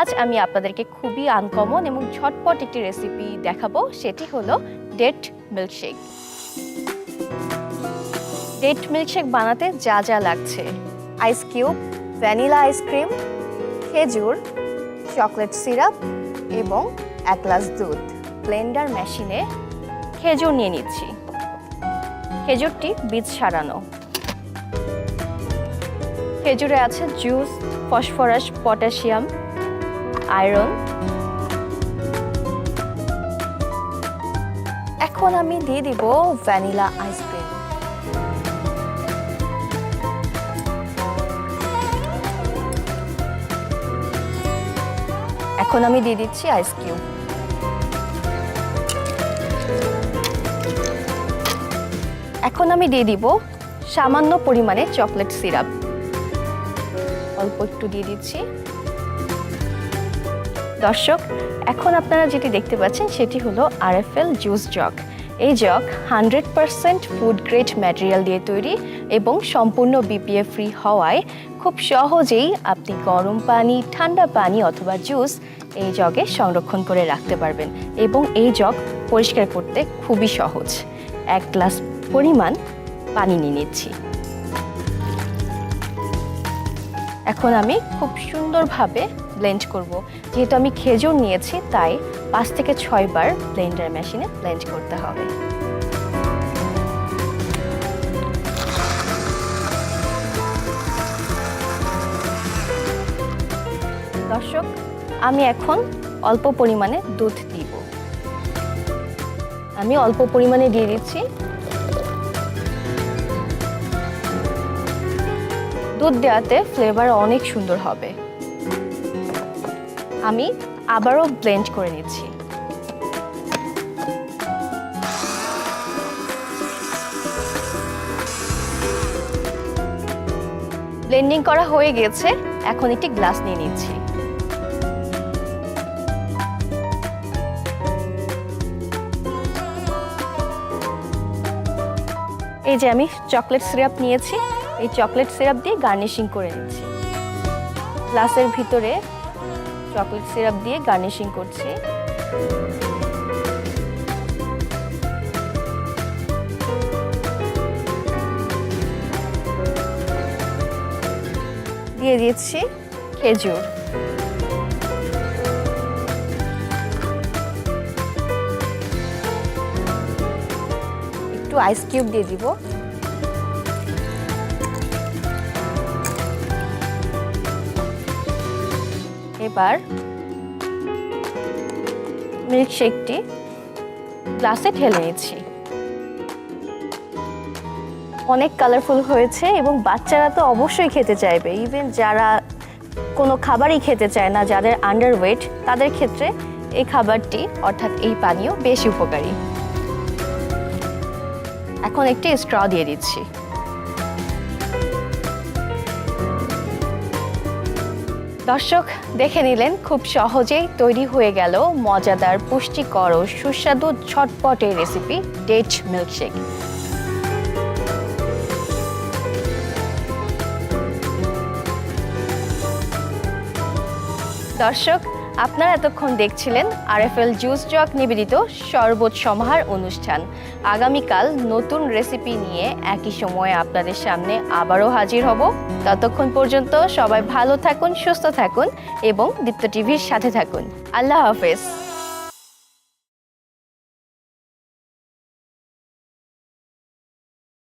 আজ আমি আপনাদেরকে খুবই আনকমন এবং ঝটপট একটি রেসিপি দেখাবো, সেটি হলো ডেট মিল্কশেক ডেট মিল্কশেক বানাতে যা যা লাগছে। Ice cube vanilla ice cream খেজুর চকলেট সিরাপ এবং এক গ্লাস দুধ। ব্লেন্ডার মেশিনে খেজুর নিয়ে নিচ্ছি। খেজুরটি বীজ সারানো। খেজুরে আছে জুস ফসফরাস পটাশিয়াম আয়রন। এখন আমি দিয়ে দিব ভ্যানিলা আইসক্রিম এখন আমি দিয়ে দিচ্ছি আইস কিউব এখন আমি দিয়ে দিব সামান্য পরিমাণে চকলেট সিরাপ। অল্প একটু দিয়ে দিচ্ছি। দর্শক, এখন আপনারা যেটি দেখতে পাচ্ছেন সেটি হলো আরএফএল জুস জগ। এই jug hundred percent food grade material দিয়ে তৈরি এবং সম্পূর্ণ বিপিএ ফ্রি হওয়ায় খুব সহজেই আপনি গরম পানি, ঠান্ডা পানি অথবা জুস এই জগে সংরক্ষণ করে রাখতে পারবেন এবং এই জগ পরিষ্কার করতে খুবই সহজ। এক গ্লাস পরিমাণ পানি নিয়ে নিচ্ছি। এখন আমি খুব সুন্দরভাবে ব্লেন্ড করব। যেহেতু আমি খেজুর নিয়েছি, তাই পাঁচ থেকে ছয় বার ব্লেন্ডার মেশিনে ব্লেন্ড করতে হবে। দর্শক, আমি এখন অল্প পরিমাণে দুধ দিব। আমি অল্প পরিমাণে দিয়ে দিচ্ছি। দুধ দেওয়াতে ফ্লেভার অনেক সুন্দর হবে। আমি আবারও ব্লেন্ড করে নিচ্ছি। ব্লেন্ডিং করা হয়ে গেছে, এখন একটি গ্লাস নিয়ে নিচ্ছি। এই যে আমি চকলেট সিরাপ নিয়েছি, এই চকলেট সিরাপ দিয়ে গার্নিশিং করে নিচ্ছি। গ্লাসের ভিতরে চকলেট সিরাপ দিয়ে গার্নিশিং করছি। দিয়ে দিচ্ছি খেজুর। একটু আইস কিউব দিয়ে দিব। এবার মিল্কশেকটি গ্লাসে ঢেলে নিচ্ছি। অনেক কালারফুল হয়েছে এবং বাচ্চারা তো অবশ্যই খেতে চাইবে। ইভেন যারা কোনো খাবারই খেতে চায় না, যাদের আন্ডার ওয়েট তাদের ক্ষেত্রে এই খাবারটি, অর্থাৎ এই পানীয় বেশি উপকারী। এখন একটি স্ট্র দিয়ে দিচ্ছি। দর্শক, দেখে নিলেন, খুব সহজেই তৈরি হয়ে গেল মজাদার, পুষ্টিকর ও সুস্বাদু ছটপটে রেসিপি ডেট মিল্কশেক দর্শক আপনারা এতক্ষণ দেখছিলেন আরএফএল জুস জক নিবেদিত শরবত সমাহার অনুষ্ঠান। আগামীকাল নতুন রেসিপি নিয়ে একই সময়ে আপনাদের সামনে আবারও হাজির হব। ততক্ষণ পর্যন্ত সবাই ভালো থাকুন, সুস্থ থাকুন এবং দীপ্ত টিভির সাথে থাকুন। আল্লাহ হাফেজ।